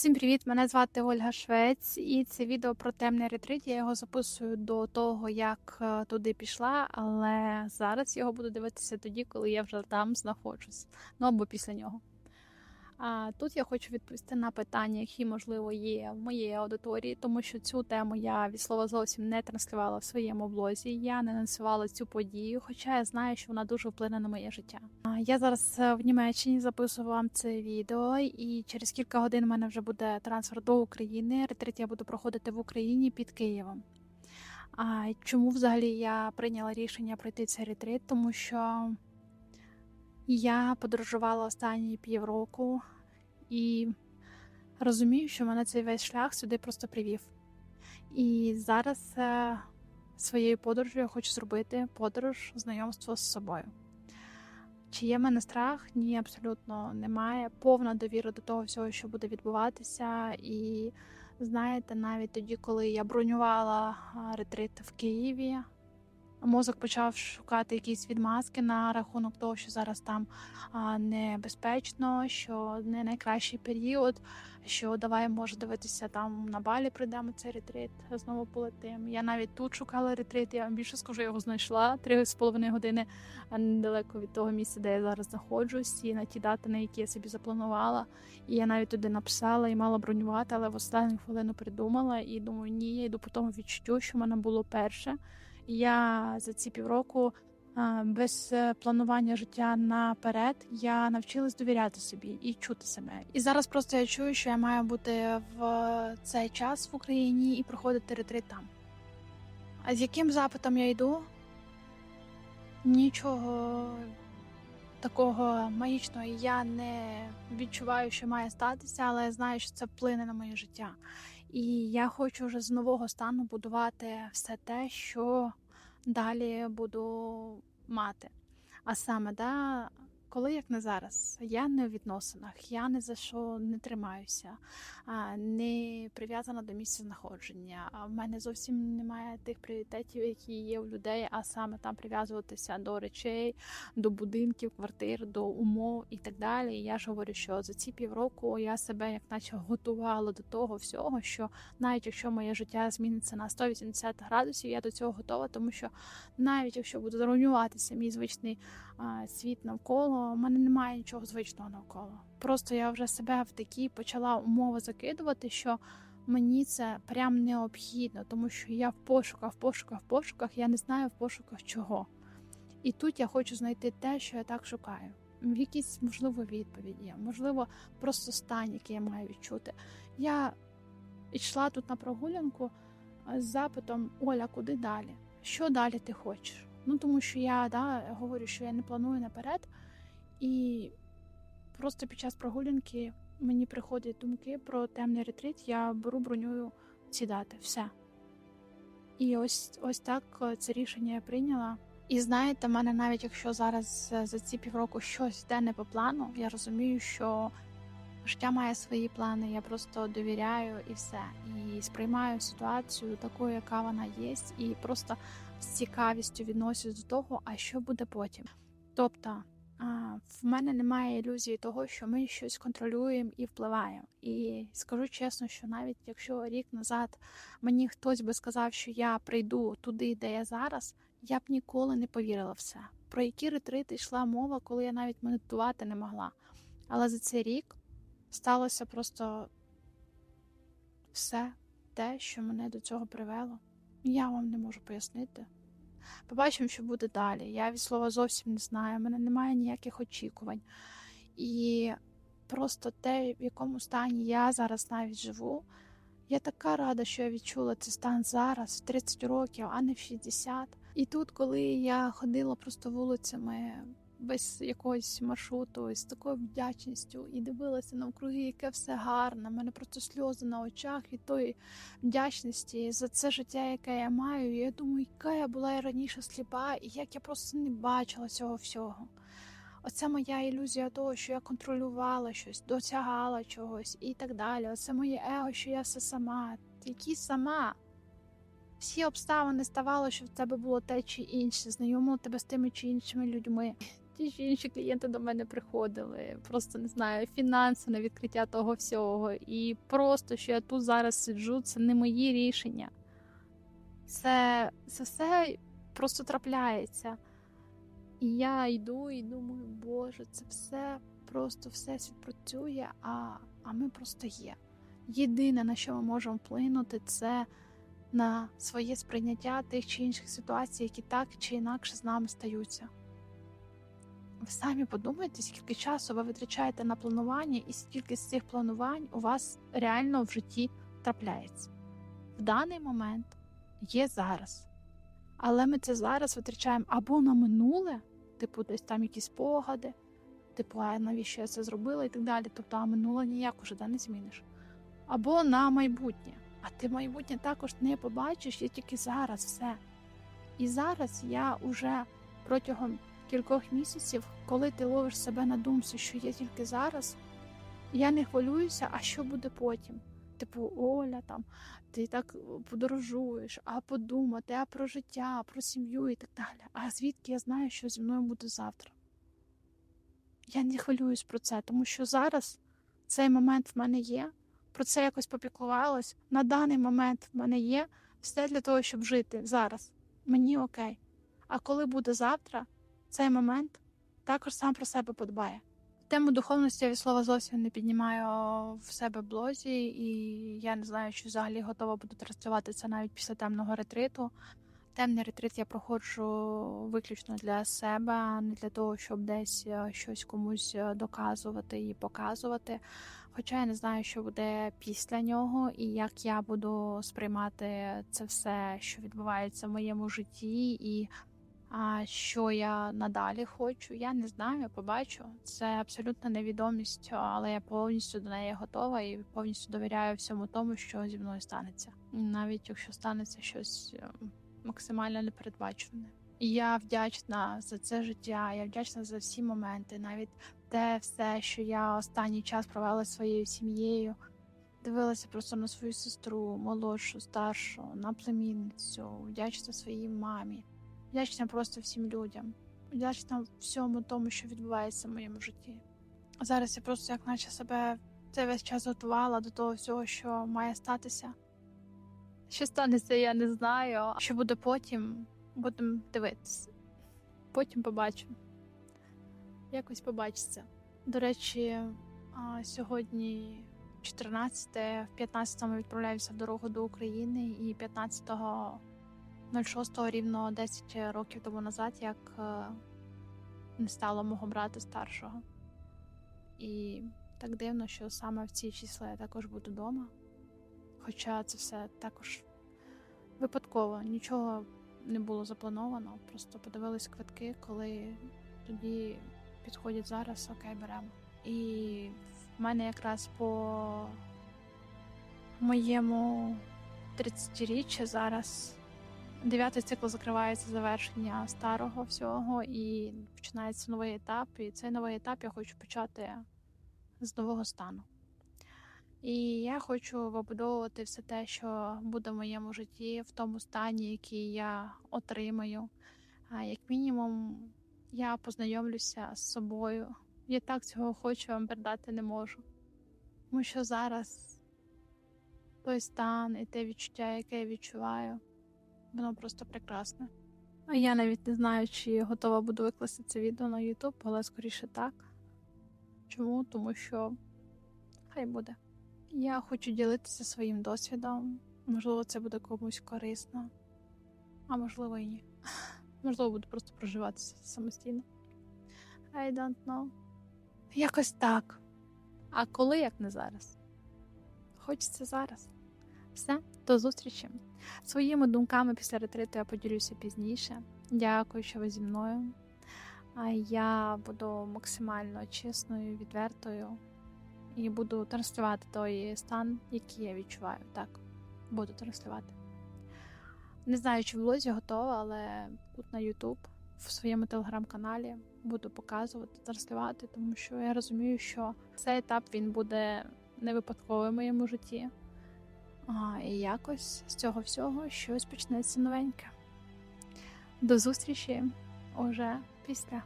Всім привіт! Мене звати Ольга Швець, і це відео про темний ретрит. Я його записую до того, як е, туди пішла, але зараз його буду дивитися тоді, коли я вже там знаходжусь. Ну або після нього. А тут я хочу відповісти на питання, які можливо є в моїй аудиторії, тому що цю тему я від слова зовсім не транслювала в своєму блозі. Я не анонсувала цю подію, хоча я знаю, що вона дуже вплине на моє життя. Я зараз е, в Німеччині записую вам це відео, і через кілька годин в мене вже буде трансфер до України. Ретрит я буду проходити в Україні під Києвом. А чому взагалі я прийняла рішення пройти цей ретрит? Тому що я подорожувала останні півроку і розумію, що мене цей весь шлях сюди просто привів. І зараз е, своєю подорожю я хочу зробити подорож знайомство з собою. Чи є в мене страх? Ні, абсолютно немає. Повна довіра до того всього, що буде відбуватися. І знаєте, навіть тоді, коли я бронювала ретрит в Києві, мозок почав шукати якісь відмазки на рахунок того, що зараз там небезпечно, що не найкращий період, що давай може дивитися там на балі прийдемо цей ретрит, знову полетим. Я навіть тут шукала ретрит, я вам більше скажу, його знайшла три з половиною години недалеко від того місця, де я зараз знаходжусь, і на ті дати, на які я собі запланувала. І я навіть туди написала і мала бронювати, але в останню хвилину придумала і думаю, ні, я йду по тому відчуттю, що в мене було перше. Я за ці півроку без е, планування життя наперед я навчилась довіряти собі і чути себе. І зараз просто я чую, що я маю бути в цей час в Україні і проходити ретрит там. А з яким запитом я йду? Нічого такого магічного я не відчуваю, що має статися, але я знаю, що це вплине на моє життя. І я хочу вже з нового стану будувати все те, що далі буду мати. А саме, да, коли як не зараз, я не в відносинах, я ні за що не тримаюся, не прив'язана до місця знаходження. В мене зовсім немає тих пріоритетів, які є у людей, а саме там прив'язуватися до речей, до будинків, квартир, до умов і так далі. І я ж говорю, що за ці півроку я себе як наче готувала до того всього, що навіть якщо моє життя зміниться на 180 градусів, я до цього готова, тому що навіть якщо буде зруйнуватися мій звичний світ навколо, у мене немає нічого звичного навколо. Просто я вже себе в такі почала умови закидувати, що мені це прям необхідно, тому що я в пошуках, в пошуках, в пошуках, я не знаю в пошуках чого. І тут я хочу знайти те, що я так шукаю. Якісь можливо відповіді, можливо, просто стан, який я маю відчути. Я йшла тут на прогулянку з запитом Оля, куди далі? Що далі ти хочеш? Ну тому що я да, говорю, що я не планую наперед, і просто під час прогулянки мені приходять думки про темний ретрит. Я беру бронюю ці дати, все. І ось ось так е, це рішення я прийняла. І знаєте, в мене навіть якщо зараз е, за ці півроку щось йде не по плану, я розумію, що життя має свої плани. Я просто довіряю і все. І сприймаю ситуацію такою, яка вона є, і просто з цікавістю відносюсь до того, а що буде потім. Тобто в мене немає ілюзії того, що ми щось контролюємо і впливаємо. І скажу чесно, що навіть якщо рік назад мені хтось би сказав, що я прийду туди, де я зараз, я б ніколи не повірила в це. Про які ретрити йшла мова, коли я навіть медитувати не могла. Але за цей рік сталося просто все те, що мене до цього привело. Я вам не можу пояснити. Побачимо, що буде далі. Я від слова зовсім не знаю, в мене немає ніяких очікувань. І просто те, в якому стані я зараз навіть живу. Я така рада, що я відчула цей стан зараз, в 30 років, а не в 60. І тут, коли я ходила просто вулицями без якогось маршруту, з такою вдячністю і дивилася навкруги, яке все гарне. У мене просто сльози на очах від тої вдячності за це життя, яке я маю. І я думаю, яка я була і раніше сліпа, і як я просто не бачила цього всього. Оце моя ілюзія того, що я контролювала щось, досягала чогось і так далі. Оце моє его, що я все сама. Які сама? Всі обставини ставало, що в тебе було те чи інше, знайомило тебе з тими чи іншими людьми. Ті чи інші клієнти до мене приходили. Просто не знаю, фінанси на відкриття того всього. І просто що я тут зараз сиджу, це не мої рішення. Це, це все просто трапляється. І я йду і думаю, Боже, це все просто все працює, а, а ми просто є. Єдине, на що ми можемо вплинути, це на своє сприйняття тих чи інших ситуацій, які так чи інакше з нами стаються. Ви самі подумайте, скільки часу ви витрачаєте на планування, і скільки з цих планувань у вас реально в житті трапляється. В даний момент є зараз. Але ми це зараз витрачаємо або на минуле, типу, десь там якісь спогади, типу, а навіщо я це зробила і так далі. Тобто, а минуле ніяк уже да, не зміниш. Або на майбутнє. А ти майбутнє також не побачиш, є тільки зараз все. І зараз я уже протягом кількох місяців, коли ти ловиш себе на думці, що є тільки зараз, я не хвилююся, а що буде потім. Типу, Оля, там, ти так подорожуєш, а подумати, а про життя, про сім'ю і так далі. А звідки я знаю, що зі мною буде завтра? Я не хвилююсь про це, тому що зараз цей момент в мене є, про це якось попіклувалась. На даний момент в мене є все для того, щоб жити зараз. Мені окей. А коли буде завтра, цей момент також сам про себе подбає. Тему духовності я від слова зовсім не піднімаю в себе блозі, і я не знаю, чи взагалі готова буду транслювати це навіть після темного ретриту. Темний ретрит я проходжу виключно для себе, а не для того, щоб десь е, щось комусь е, доказувати і показувати. Хоча я не знаю, що буде після нього, і як я буду сприймати це все, що відбувається в моєму житті, і а що я надалі хочу, я не знаю, побачу. Це абсолютна невідомість, але я повністю до неї готова і повністю довіряю всьому тому, що зі мною станеться. Навіть якщо станеться щось е, максимально непередбачене. Я вдячна за це життя, я вдячна за всі моменти, навіть те все, що я останній час провела своєю сім'єю. Дивилася просто на свою сестру, молодшу, старшу, на племінницю, вдячна своїй мамі. Вдячна просто всім людям. Вдячна всьому тому, що відбувається в моєму житті. Зараз я просто як наче себе цей весь час готувала до того всього, що має статися. Що станеться, я не знаю. Що буде потім, будемо дивитися. Потім побачимо. Якось побачиться. До речі, сьогодні 14, в 15 ми відправляємося в дорогу до України, і 15 06 рівно 10 років тому назад, як е, не стало мого брата старшого. І так дивно, що саме в ці числа я також буду вдома. Хоча це все також випадково, нічого не було заплановано. Просто подивились квитки, коли тоді підходять зараз, окей, беремо. І в мене якраз по моєму 30-річчя зараз дев'ятий цикл закривається завершення старого всього і починається новий етап. І цей новий етап я хочу почати з нового стану. І я хочу вибудовувати все те, що буде в моєму житті, в тому стані, який я отримаю. Як мінімум, я познайомлюся з собою. Я так цього хочу, вам передати не можу. Тому що зараз той стан і те відчуття, яке я відчуваю, воно просто прекрасне. А я навіть не знаю, чи готова буду викласти це відео на YouTube, але скоріше так. Чому? Тому що хай буде. Я хочу ділитися своїм досвідом. Можливо, це буде комусь корисно, а можливо і ні. Можливо, буду просто проживатися самостійно. I don't know. Якось так. А коли як не зараз? Хочеться зараз. Все, до зустрічі. Своїми думками після ретриту я поділюся пізніше. Дякую, що ви зі мною. А я буду максимально чесною, відвертою і буду транслювати той стан, який я відчуваю. Так, буду транслювати. Не знаю, чи в блозі готова, але тут на YouTube, в своєму телеграм-каналі буду показувати, транслювати, тому що я розумію, що цей етап він буде не випадковий в моєму житті. А, і якось з цього всього щось почнеться новеньке. До зустрічі уже після.